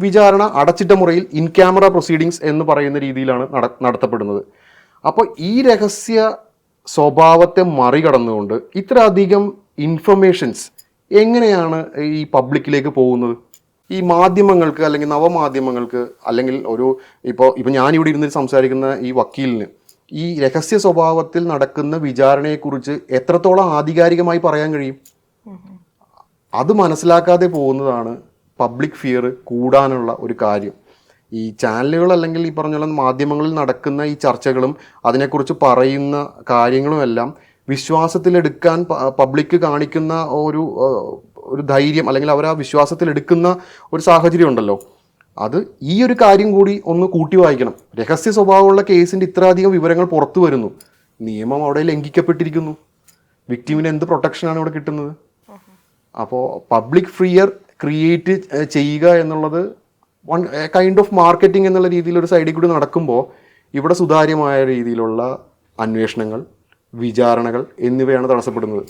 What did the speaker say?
വിചാരണ അടച്ചിട്ട മുറിയിൽ ഇൻ ക്യാമറ പ്രൊസീഡിങ്സ് എന്ന് പറയുന്ന രീതിയിലാണ് നട- നടത്തപ്പെടുന്നത്. അപ്പോൾ ഈ രഹസ്യ സ്വഭാവത്തെ മറികടന്നുകൊണ്ട് ഇത്ര അധികം ഇൻഫർമേഷൻസ് എങ്ങനെയാണ് ഈ പബ്ലിക്കിലേക്ക് പോകുന്നത്? ഈ മാധ്യമങ്ങൾക്ക് അല്ലെങ്കിൽ നവമാധ്യമങ്ങൾക്ക് അല്ലെങ്കിൽ ഒരു ഇപ്പോൾ ഇപ്പോൾ ഞാനിവിടെ ഇരുന്ന് സംസാരിക്കുന്ന ഈ വക്കീലിന് ഈ രഹസ്യ സ്വഭാവത്തിൽ നടക്കുന്ന വിചാരണയെക്കുറിച്ച് എത്രത്തോളം ആധികാരികമായി പറയാൻ കഴിയും? അത് മനസ്സിലാക്കാതെ പോകുന്നതാണ് പബ്ലിക് ഫിയർ കൂടാനുള്ള ഒരു കാര്യം. ഈ ചാനലുകൾ അല്ലെങ്കിൽ ഈ പറഞ്ഞ മാധ്യമങ്ങളിൽ നടക്കുന്ന ഈ ചർച്ചകളും അതിനെക്കുറിച്ച് പറയുന്ന കാര്യങ്ങളുമെല്ലാം വിശ്വാസത്തിലെടുക്കാൻ പബ്ലിക് കാണിക്കുന്ന ഒരു ഒരു ധൈര്യം അല്ലെങ്കിൽ അവർ ആ വിശ്വാസത്തിലെടുക്കുന്ന ഒരു സാഹചര്യം ഉണ്ടല്ലോ അത് ഈ ഒരു കാര്യം കൂടി ഒന്ന് കൂട്ടി വായിക്കണം. രഹസ്യ സ്വഭാവമുള്ള കേസിന്റെ ഇത്രയധികം വിവരങ്ങൾ പുറത്തു വരുന്നു. നിയമം അവിടെ ലംഘിക്കപ്പെട്ടിരിക്കുന്നു. വിക്ടിമിന് എന്ത് പ്രൊട്ടക്ഷനാണ് ഇവിടെ കിട്ടുന്നത്? അപ്പോൾ പബ്ലിക് ഫ്രിയർ ക്രിയേറ്റ് ചെയ്യുക എന്നുള്ളത് വൺ കൈൻഡ് ഓഫ് മാർക്കറ്റിംഗ് എന്നുള്ള രീതിയിൽ ഒരു സൈഡിൽ കൂടി നടക്കുമ്പോൾ ഇവിടെ സുതാര്യമായ രീതിയിലുള്ള അന്വേഷണങ്ങൾ വിചാരണകൾ എന്നിവയാണ് തടസ്സപ്പെടുന്നത്.